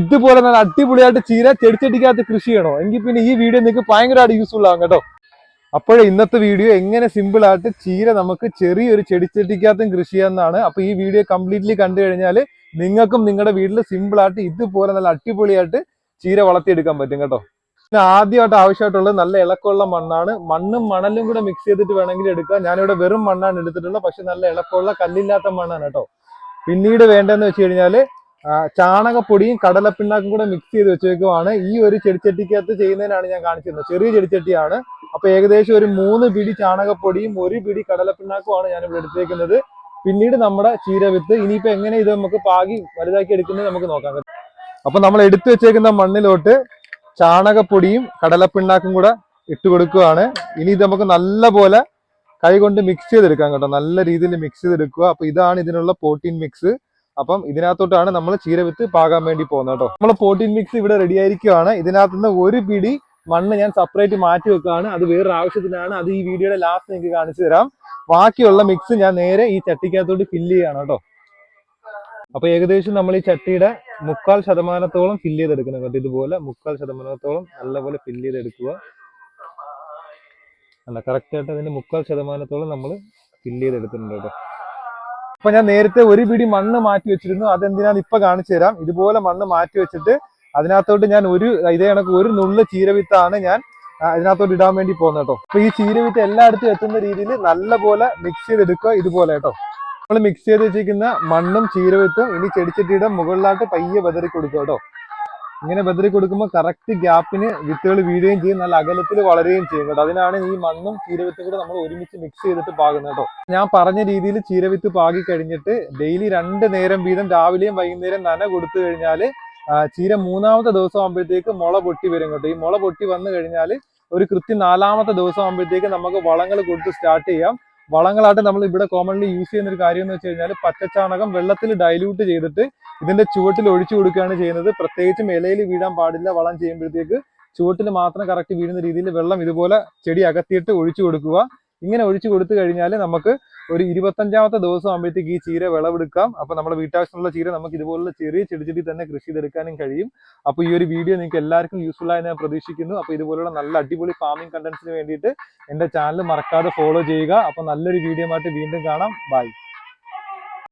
ഇതുപോലെ നല്ല അടിപൊളിയായിട്ട് ചീര ചെടിച്ചെടിക്കകത്ത് കൃഷി ചെയ്യണോ? എങ്കിൽ പിന്നെ ഈ വീഡിയോ നിങ്ങൾക്ക് ഭയങ്കരമായിട്ട് യൂസ്ഫുൾ ആകും കേട്ടോ. അപ്പോഴേ ഇന്നത്തെ വീഡിയോ എങ്ങനെ സിമ്പിൾ ആയിട്ട് ചീര നമുക്ക് ചെറിയൊരു ചെടിച്ചെടിക്കകത്തും കൃഷി ചെയ്യാമെന്നാണ്. അപ്പൊ ഈ വീഡിയോ കംപ്ലീറ്റ്ലി കണ്ടു കഴിഞ്ഞാൽ നിങ്ങൾക്കും നിങ്ങളുടെ വീട്ടിൽ സിമ്പിൾ ആയിട്ട് ഇതുപോലെ നല്ല അടിപൊളിയായിട്ട് ചീര വളർത്തിയെടുക്കാൻ പറ്റും കേട്ടോ. പിന്നെ ആദ്യമായിട്ട് ആവശ്യമായിട്ടുള്ളത് നല്ല ഇളക്കമുള്ള മണ്ണാണ്. മണ്ണും മണലും കൂടെ മിക്സ് ചെയ്തിട്ട് വേണമെങ്കിൽ എടുക്കാം. ഞാനിവിടെ വെറും മണ്ണാണ് എടുത്തിട്ടുള്ളത്. പക്ഷെ നല്ല ഇളക്കമുള്ള കല്ലില്ലാത്ത മണ്ണാണ് കേട്ടോ. പിന്നീട് വേണ്ടതെന്ന് വെച്ച് കഴിഞ്ഞാൽ ആ, ചാണകപ്പൊടിയും കടലപ്പിണ്ണാക്കും കൂടെ മിക്സ് ചെയ്ത് വെച്ചേക്കുവാണ്. ഈ ഒരു ചെടിച്ചട്ടിക്കകത്ത് ചെയ്യുന്നതിനാണ് ഞാൻ കാണിച്ചിരുന്നത്. ചെറിയ ചെടിച്ചട്ടിയാണ്. അപ്പൊ ഏകദേശം ഒരു മൂന്ന് പിടി ചാണകപ്പൊടിയും ഒരു പിടി കടലപ്പിണ്ണാക്കുമാണ് ഞാൻ ഇവിടെ എടുത്തേക്കുന്നത്. പിന്നീട് നമ്മുടെ ചീരവിത്ത് ഇനിയിപ്പോ എങ്ങനെ ഇത് നമുക്ക് പാകി വലുതാക്കി എടുക്കുന്നത് നമുക്ക് നോക്കാം. അപ്പൊ നമ്മൾ എടുത്തു വെച്ചേക്കുന്ന മണ്ണിലോട്ട് ചാണകപ്പൊടിയും കടലപ്പിണ്ണാക്കും കൂടെ ഇട്ട് കൊടുക്കുകയാണ് ഇനി ഇത് നമുക്ക് നല്ലപോലെ കൈ കൊണ്ട് മിക്സ് ചെയ്തെടുക്കാം കേട്ടോ. നല്ല രീതിയിൽ മിക്സ് ചെയ്തെടുക്കുക. അപ്പൊ ഇതാണ് ഇതിനുള്ള പ്രോട്ടീൻ മിക്സ് അപ്പം ഇതിനകത്തോട്ടാണ് നമ്മൾ ചീര വിത്ത് പാകാൻ വേണ്ടി പോകുന്നത് കേട്ടോ. നമ്മൾ പ്രോട്ടീൻ മിക്സ് ഇവിടെ റെഡി ആയിരിക്കുകയാണ് ഇതിനകത്ത് നിന്ന് ഒരു പിടി മണ്ണ് ഞാൻ സെപ്പറേറ്റ് മാറ്റി വെക്കുകയാണ്. അത് വേറൊരു ആവശ്യത്തിനാണ്. അത് ഈ വീഡിയോയുടെ ലാസ്റ്റ് നിങ്ങൾക്ക് കാണിച്ചു തരാം. ബാക്കിയുള്ള മിക്സ് ഞാൻ നേരെ ഈ ചട്ടിക്കകത്തോട്ട് ഫില്ല് ചെയ്യാണ് കേട്ടോ. അപ്പൊ ഏകദേശം നമ്മൾ ഈ ചട്ടിയുടെ മുക്കാൽ ശതമാനത്തോളം ഫില്ല് ചെയ്തെടുക്കണം കേട്ടോ. ഇതുപോലെ മുക്കാൽ ശതമാനത്തോളം നല്ലപോലെ ഫില്ല് ചെയ്തെടുക്കുക. അല്ല കറക്റ്റ് ആയിട്ട് അതിന്റെ മുക്കാൽ ശതമാനത്തോളം നമ്മൾ ഫില്ല് ചെയ്തെടുത്തിട്ടുണ്ട് കേട്ടോ. അപ്പൊ ഞാൻ നേരത്തെ ഒരു പിടി മണ്ണ് മാറ്റി വെച്ചിരുന്നു. അതെന്തിനാന്ന് ഇപ്പൊ കാണിച്ചു തരാം. ഇതുപോലെ മണ്ണ് മാറ്റി വെച്ചിട്ട് അതിനകത്തോട്ട് ഞാൻ ഒരു ഇതേ കണക്ക് ഒരു നുള്ള് ചീരവിത്താണ് ഞാൻ അതിനകത്തോട്ട് ഇടാൻ വേണ്ടി പോകുന്നത് കേട്ടോ. അപ്പൊ ഈ ചീരവിത്ത് എല്ലായിടത്തും എത്തുന്ന രീതിയിൽ നല്ലപോലെ മിക്സ് ചെയ്തെടുക്കുക ഇതുപോലെ കേട്ടോ. നമ്മൾ മിക്സ് ചെയ്ത് വെച്ചിരിക്കുന്ന മണ്ണും ചീരവിത്തും ഇനി ചെടിച്ചട്ടിയുടെ മുകളിലായിട്ട് പയ്യെ വെതറി കൊടുക്കുക കേട്ടോ. ഇങ്ങനെ ബദറി കൊടുക്കുമ്പോൾ കറക്റ്റ് ഗ്യാപ്പിന് വിത്തുകൾ വീഴുകയും ചെയ്യും നല്ല അകലത്തിൽ വളരുകയും ചെയ്യും കേട്ടോ. അതിനാണ് ഈ മണ്ണും ചീരവിത്തും കൂടെ നമ്മൾ ഒരുമിച്ച് മിക്സ് ചെയ്തിട്ട് പാകുന്നത് കേട്ടോ. ഞാൻ പറഞ്ഞ രീതിയിൽ ചീരവിത്ത് പാകി കഴിഞ്ഞിട്ട് ഡെയിലി രണ്ട് നേരം വീതം രാവിലെയും വൈകുന്നേരം നന കൊടുത്തു കഴിഞ്ഞാൽ ചീര മൂന്നാമത്തെ ദിവസം ആകുമ്പോഴത്തേക്ക് മുള പൊട്ടി വരും കേട്ടോ. ഈ മുള പൊട്ടി വന്നു കഴിഞ്ഞാൽ ഒരു കൃത്യം നാലാമത്തെ ദിവസം ആകുമ്പോഴത്തേക്ക് നമുക്ക് വളങ്ങൾ കൊടുത്ത് സ്റ്റാർട്ട് ചെയ്യാം. വളങ്ങളായിട്ട് നമ്മൾ ഇവിടെ കോമൺലി യൂസ് ചെയ്യുന്ന ഒരു കാര്യം എന്ന് വെച്ച് കഴിഞ്ഞാൽ പച്ചച്ചാണകം വെള്ളത്തിൽ ഡൈല്യൂട്ട് ചെയ്തിട്ട് ഇതിന്റെ ചുവട്ടിൽ ഒഴിച്ചു കൊടുക്കുകയാണ് ചെയ്യുന്നത്. പ്രത്യേകിച്ചും ഇലയിൽ വീഴാൻ പാടില്ല. വളം ചെയ്യുമ്പോഴത്തേക്ക് ചുവട്ടിൽ മാത്രം കറക്റ്റ് വീഴുന്ന രീതിയിൽ വെള്ളം ഇതുപോലെ ചെടി അകത്തിയിട്ട് ഒഴിച്ചു കൊടുക്കുക. ഇങ്ങനെ ഒഴിച്ചു കൊടുത്തു കഴിഞ്ഞാൽ നമുക്ക് ഒരു ഇരുപത്തഞ്ചാമത്തെ ദിവസം ആകുമ്പോഴത്തേക്ക് ഈ ചീര വിളവെടുക്കാം. അപ്പൊ നമ്മുടെ വീട്ടാവശ്യമുള്ള ചീര നമുക്ക് ഇതുപോലുള്ള ചെറിയ ചെടി ചെടി തന്നെ കൃഷി ചെയ്തെടുക്കാനും കഴിയും. അപ്പൊ ഈ ഒരു വീഡിയോ നിങ്ങൾക്ക് എല്ലാവർക്കും യൂസ്ഫുൾ ആയി ഞാൻ പ്രതീക്ഷിക്കുന്നു. അപ്പൊ ഇതുപോലുള്ള നല്ല അടിപൊളി ഫാമിംഗ് കണ്ടന്റ്സിന് വേണ്ടിയിട്ട് എന്റെ ചാനൽ മറക്കാതെ ഫോളോ ചെയ്യുക. അപ്പൊ നല്ലൊരു വീഡിയോ ആയിട്ട് വീണ്ടും കാണാം. ബൈ